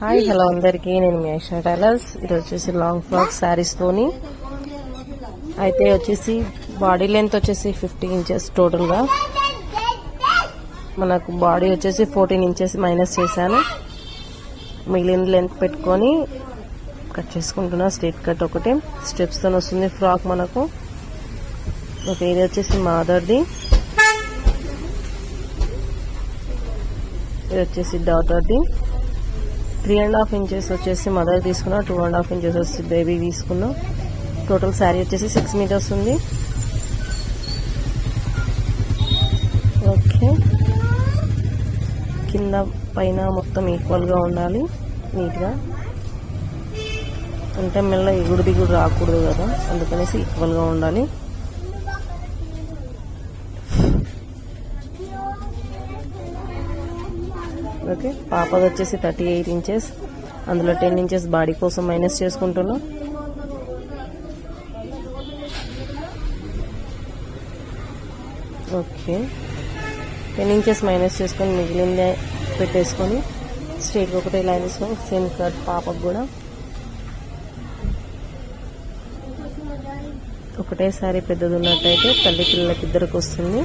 Hi hello అందరికీ. నేను మీ Aisha tailors. ఇది వచ్చేసి లాంగ్ ఫ్రాక్ శారీస్తోని అయితే వచ్చేసి బాడీ లెంత్ వచ్చేసి ఫిఫ్టీ ఇంచెస్ టోటల్గా మనకు బాడీ వచ్చేసి ఫోర్టీన్ ఇంచెస్ మైనస్ చేశాను. మిగిలిన లెంత్ పెట్టుకొని కట్ చేసుకుంటున్నా. స్ట్రేట్ కట్ ఒకటి. స్టెప్స్తో వస్తుంది ఫ్రాక్ మనకు. ఓకే ఇది వచ్చేసి మాదర్ది. ఇది వచ్చేసి డాటర్ది త్రీ అండ్ హాఫ్ ఇంచెస్ వచ్చేసి మదర్ తీసుకున్నా టూ అండ్ హాఫ్ ఇంచెస్ వచ్చి బేబీ తీసుకున్నా. టోటల్ శారీ వచ్చేసి సిక్స్ మీటర్స్ ఉంది. ఓకే కింద పైన మొత్తం ఈక్వల్గా ఉండాలి నీట్గా అంటే మెల్ల ఎగుడు దిగుడు రాకూడదు కదా అందుకనేసి ఈక్వల్గా ఉండాలి. ఓకే? పాపది వచ్చేసి థర్టీ ఎయిట్ ఇంచెస్ అందులో టెన్ ఇంచెస్ బాడీ కోసం మైనస్ చేసుకుంటున్నాం. ఓకే. టెన్ ఇంచెస్ మైనస్ చేసుకొని మిగిలిందే పెట్టేసుకొని స్ట్రైట్గా ఒకటే లైన్ వేసుకొని సేమ్ కట్ పాపకు కూడా. ఒకటేసారి పెద్దది ఉన్నట్టయితే తల్లి పిల్లలకి ఇద్దరికి వస్తుంది.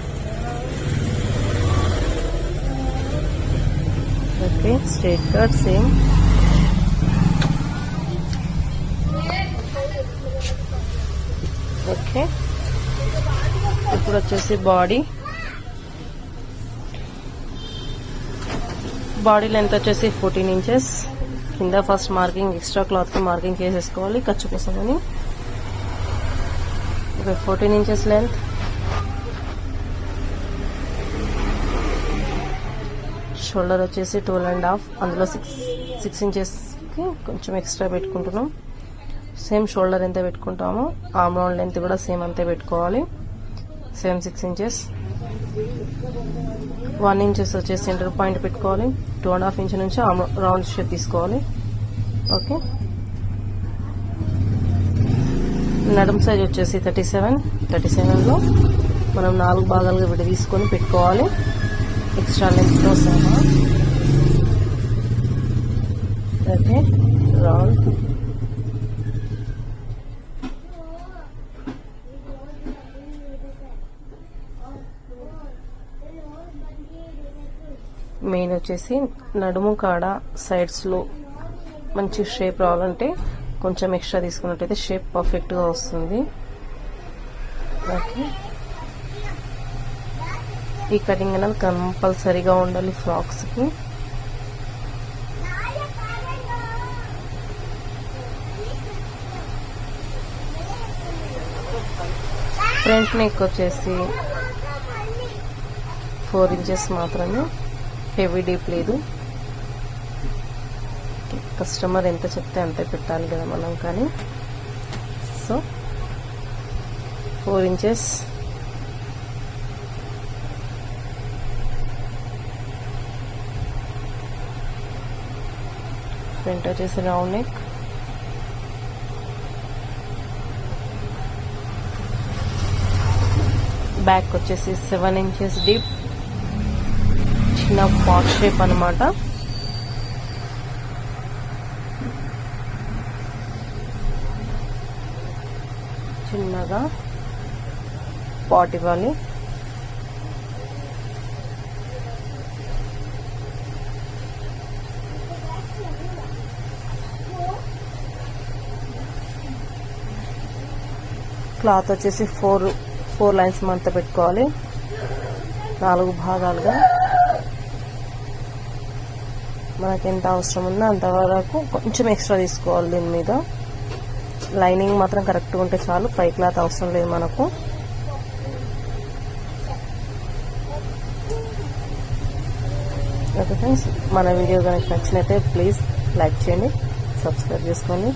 Okay straight cut same. Okay. ఇప్పుడు వచ్చేసి బాడీ. బాడీ లెంత్ వచ్చేసి ఫోర్టీన్ ఇంచెస్. కింద first marking extra cloth marking చేసేసుకోవాలి ఖర్చు కోసమని okay fourteen inches length. Shoulder వచ్చేసి ట్వెల్వ్ అండ్ హాఫ్ అందులో సిక్స్ సిక్స్ ఇంచెస్కి కొంచెం ఎక్స్ట్రా పెట్టుకుంటున్నాం. సేమ్ షోల్డర్ ఎంత పెట్టుకుంటామో ఆమ్ రౌండ్ లెంత్ కూడా సేమ్ అంతే పెట్టుకోవాలి. Same six inches one inches వచ్చేసి సెంటర్ పాయింట్ పెట్టుకోవాలి. టూ అండ్ హాఫ్ ఇంచ్ నుంచి ఆమ్ రౌండ్ షేప్ తీసుకోవాలి. ఓకే నడుం సైజ్ వచ్చేసి థర్టీ సెవెన్ థర్టీ సెవెన్లో మనం నాలుగు భాగాలుగా విడి తీసుకొని పెట్టుకోవాలి. ఎక్స్ట్రా లెంత్తో సహా ఓకే రౌండ్ మెయిన్ వచ్చేసి నడుము కాడ సైడ్స్లో మంచి షేప్ రావాలంటే కొంచెం ఎక్స్ట్రా తీసుకున్నట్టయితే షేప్ పర్ఫెక్ట్గా వస్తుంది. ఓకే ఈ కటింగ్ అనేది కంపల్సరీగా ఉండాలి ఫ్రాక్స్కి. ఫ్రంట్ నెక్ వచ్చేసి ఫోర్ ఇంచెస్ మాత్రమే. హెవీ డీప్ లేదు. కస్టమర్ ఎంత చెప్తే అంతే పెట్టాలి కదా మనం కానీ. సో ఫోర్ ఇంచెస్ ప్రింట్ వచ్చేసి రౌండ్ నెక్ బ్యాక్ వచ్చేసి సెవెన్ ఇంచెస్ డీప్ చిన్న పాట్ షేప్ అనమాట చిన్నగా పాట్ ఇవ్వాలి. క్లాత్ వచ్చేసి ఫోర్ ఫోర్ లైన్స్ మంత పెట్టుకోవాలి. నాలుగు భాగాలుగా. మనకి ఎంత అవసరం ఉందో అంతవరకు కొంచెం ఎక్స్ట్రా తీసుకోవాలి దీని మీద. లైనింగ్ మాత్రం కరెక్ట్గా ఉంటే చాలు. పై క్లాత్ అవసరం లేదు మనకు. ఓకే ఫ్రెండ్స్ మన వీడియో కనుక నచ్చినట్టే ప్లీజ్ లైక్ చేయండి సబ్స్క్రైబ్ చేసుకోండి.